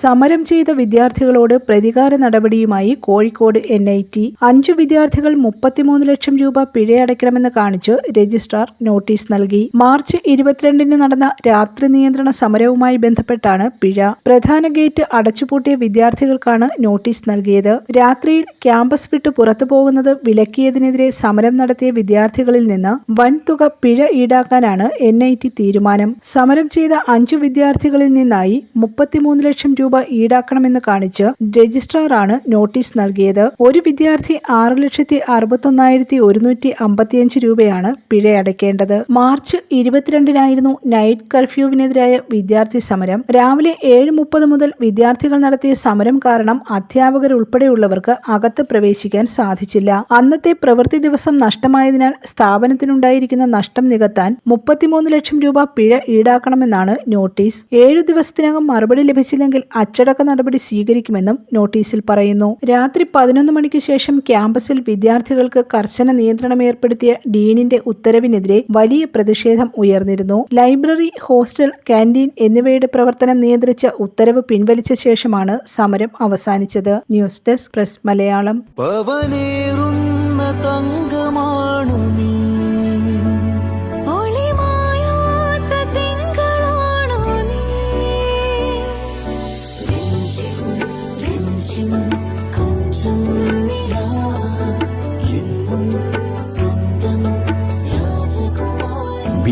സമരം ചെയ്ത വിദ്യാർത്ഥികളോട് പ്രതികാര നടപടിയുമായി കോഴിക്കോട് എൻ ഐ ടി അഞ്ചു വിദ്യാർത്ഥികൾ മുപ്പത്തിമൂന്ന് ലക്ഷം രൂപ പിഴയടയ്ക്കണമെന്ന് കാണിച്ച് രജിസ്ട്രാർ നോട്ടീസ് നൽകി. മാർച്ച് ഇരുപത്തിരണ്ടിന് നടന്ന രാത്രി നിയന്ത്രണ സമരവുമായി ബന്ധപ്പെട്ടാണ് പിഴ. പ്രധാന ഗേറ്റ് അടച്ചുപൂട്ടിയ വിദ്യാർത്ഥികൾക്കാണ് നോട്ടീസ് നൽകിയത്. രാത്രിയിൽ ക്യാമ്പസ് വിട്ട് പുറത്തു പോകുന്നത് വിലക്കിയതിനെതിരെ സമരം നടത്തിയ വിദ്യാർത്ഥികളിൽ നിന്ന് വൻതുക പിഴ ഈടാക്കാനാണ് എൻ തീരുമാനം. സമരം ചെയ്ത അഞ്ചു വിദ്യാർത്ഥികളിൽ നിന്നായി മുപ്പത്തിമൂന്ന് ലക്ഷം രൂപ ഈടാക്കണമെന്ന് കാണിച്ച് രജിസ്ട്രാറാണ് നോട്ടീസ് നൽകിയത്. ഒരു വിദ്യാർത്ഥി ആറ് ലക്ഷത്തി അറുപത്തൊന്നായിരത്തി ഒരുന്നൂറ്റി അമ്പത്തിയഞ്ച് രൂപയാണ് പിഴയടയ്ക്കേണ്ടത് മാർച്ച് ഇരുപത്തിരണ്ടിനായിരുന്നു നൈറ്റ് കർഫ്യൂവിനെതിരായ വിദ്യാർത്ഥി സമരം. രാവിലെ ഏഴ് മുപ്പത് മുതൽ വിദ്യാർത്ഥികൾ നടത്തിയ സമരം കാരണം അധ്യാപകർ ഉൾപ്പെടെയുള്ളവർക്ക് അകത്ത് പ്രവേശിക്കാൻ സാധിച്ചില്ല. അന്നത്തെ പ്രവൃത്തി ദിവസം നഷ്ടമായതിനാൽ സ്ഥാപനത്തിനുണ്ടായിരിക്കുന്ന നഷ്ടം നികത്താൻ മുപ്പത്തിമൂന്ന് ലക്ഷം രൂപ പിഴ ഈടാക്കണമെന്നാണ് നോട്ടീസ്. ഏഴു ദിവസത്തിനകം മറുപടി ലഭിച്ചില്ലെങ്കിൽ അച്ചടക്ക നടപടി സ്വീകരിക്കുമെന്നും നോട്ടീസിൽ പറയുന്നു. രാത്രി പതിനൊന്ന് മണിക്ക് ശേഷം ക്യാമ്പസിൽ വിദ്യാർത്ഥികൾക്ക് കർശന നിയന്ത്രണം ഏർപ്പെടുത്തിയ ഡീനിന്റെ ഉത്തരവിനെതിരെ വലിയ പ്രതിഷേധം ഉയർന്നിരുന്നു. ലൈബ്രറി ഹോസ്റ്റൽ കാന്റീൻ എന്നിവയുടെ പ്രവർത്തനം നിയന്ത്രിച്ച ഉത്തരവ് പിൻവലിച്ച ശേഷമാണ് സമരം അവസാനിച്ചത്. News desk press Malayalam. രാജകുമാരി